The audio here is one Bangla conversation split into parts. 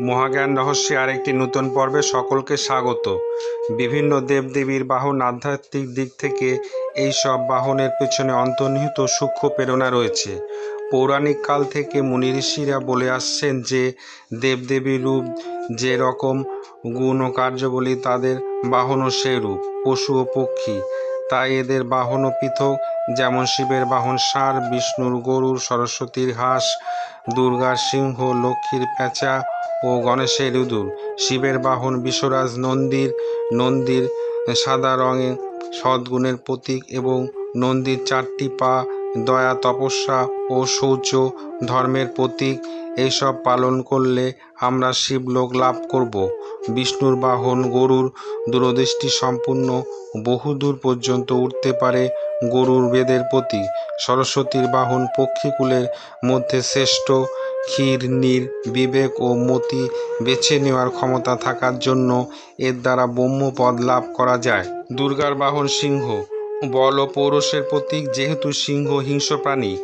মহাজ্ঞান রহস্যে আরেকটি নতুন পর্বে সকলকে স্বাগত। বিভিন্ন দেবদেবীর বাহন আধ্যাত্মিক দিক থেকে এই সব বাহনের পেছনে অন্তর্নিহিত সূক্ষ্ম প্রেরণা রয়েছে। পৌরাণিক কাল থেকে মুনি ঋষিরা বলে আসছেন যে, দেবদেবীর রূপ যে রকম গুণ ও কার্যবলী তাদের বাহনও সেই রূপ পশু ও পক্ষী। তাই এদের বাহনও পৃথক, যেমন শিবের বাহন ষাঁড় বিষ্ণুর গরুর, সরস্বতীর হাঁস, দুর্গার সিংহ, লক্ষ্মীর পেঁচা ও গণেশের ইঁদুর। শিবের বাহন বিশ্বরাজ নন্দীর নন্দীর সাদা রঙে সদ্গুণের প্রতীক এবং নন্দীর চারটি পা দয়া, তপস্যা ও শৌচ ধর্মের প্রতীক, এইসব পালন করলে আমরা শিবলোক লাভ করব। বিষ্ণুর বাহন গরুর দূরদৃষ্টি সম্পূর্ণ বহুদূর পর্যন্ত উঠতে পারে গরুর বেদের প্রতীক সরস্বতীর বাহন পক্ষীকুলের মধ্যে শ্রেষ্ঠ ক্ষীর নীর বিবেক ও মতি বেছে নেওয়ার ক্ষমতা থাকার জন্য এর দ্বারা ব্রহ্মপদ লাভ করা যায়। দুর্গার বাহন সিংহ বল ও পৌরষের প্রতীক যেহেতু সিংহ হিংস্র প্রাণী,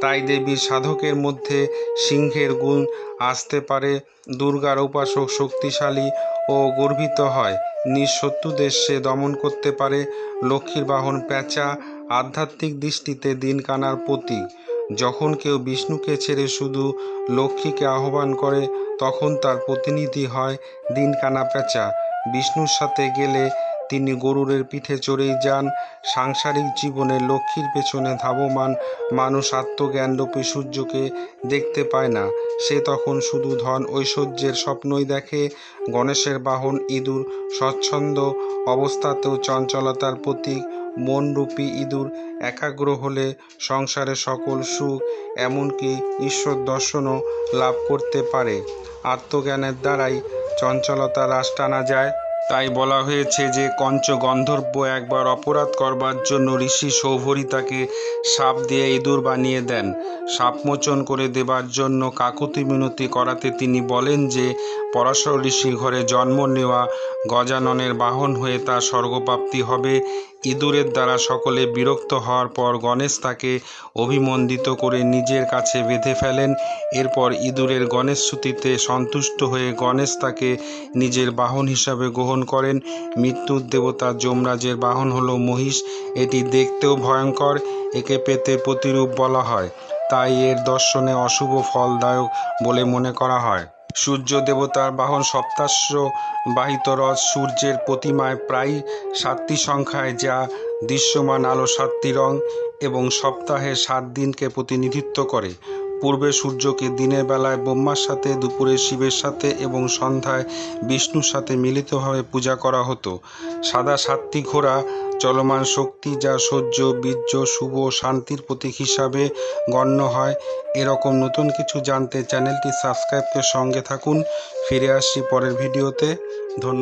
তাই দেবীর সাধকের মধ্যে সিংহের গুণ আসতে পারে। দুর্গার উপাসক শক্তিশালী ও গর্বিত হয়। নিজ শত্রুদের সে দমন করতে পারে। লক্ষ্মীর বাহন পেঁচা আধ্যাত্মিক দৃষ্টিতে দিন কানার প্রতীক। যখন কেউ বিষ্ণুকে ছেড়ে শুধু লক্ষ্মীকে আহ্বান করে, তখন তার প্রতিনিধি হয় দিনকানা প্যাঁচা। বিষ্ণুর সাথে গেলে তিনি গরুরের পিঠে চড়েই যান। সাংসারিক জীবনে লক্ষ্মীর পেছনে ধাবমান মানুষ আত্মজ্ঞানরূপী সূর্যকে দেখতে পায় না। সে তখন শুধু ধন ঐশ্বর্যের স্বপ্নই দেখে। গণেশের বাহন ইঁদুর, স্বচ্ছন্দ অবস্থাতেও চঞ্চলতার প্রতীক। মনরূপী ইঁদুর একাগ্র হলে সংসারে সকল সুখ, এমনকি ঈশ্বর দর্শনও লাভ করতে পারে। আত্মজ্ঞানের দ্বারাই চঞ্চলতা হ্রাস টানা যায়। তাই বলা হয়েছে যে কঞ্চ গন্ধর্ব একবার অপরাধ করবার জন্য ঋষি সৌভরী তাকে সাপ দিয়ে ইঁদুর বানিয়ে দেন। সাপমোচন করে দেবার জন্য কাকুতি মিনতি করাতে তিনি বলেন যে, পরাশর ঋষি ঘরে জন্ম নেওয়া গজাননের বাহন হয়ে তার স্বর্গপ্রাপ্তি হবে। ইঁদুরের দ্বারা সকলে বিরক্ত হওয়ার পর গণেশ তাকে অভিমন্দিত করে নিজের কাছে বেঁধে ফেলেন। এরপর ইঁদুরের গণেশ শ্রুতিতে সন্তুষ্ট হয়ে গণেশ তাকে নিজের বাহন হিসাবে গ্রহণ করেন। মৃত্যুর দেবতা যমরাজের বাহন হলো মহিষ। এটি দেখতেও ভয়ঙ্কর, একে পেতে প্রতিরূপ বলা হয়। তাই এর দর্শনে অশুভ ফলদায়ক বলে মনে করা হয়। সূর্য দেবতার বাহন সপ্তাশ্ব বাহিত রথ সূর্যের প্রতিমায় প্রায় সাতটি সংখ্যায়, যা দৃশ্যমান আলো সাতটি রং এবং সপ্তাহে সাত দিনকে প্রতিনিধিত্ব করে। পূর্বে সূর্যকে দিনের বেলায় ব্রহ্মার সাথে, দুপুরে শিবের সাথে এবং সন্ধ্যায় বিষ্ণুর সাথে মিলিতভাবে পূজা করা হতো। সাদা সাতটি ঘোড়া চলমান শক্তি যা সহ্য, বীর্য, শুভ, শান্তির প্রতীক হিসাবে গণ্য হয়। এরকম নতুন কিছু জানতে চ্যানেলটি সাবস্ক্রাইব করে সঙ্গে থাকুন। ফিরে আসছি পরের ভিডিওতে। ধন্যবাদ।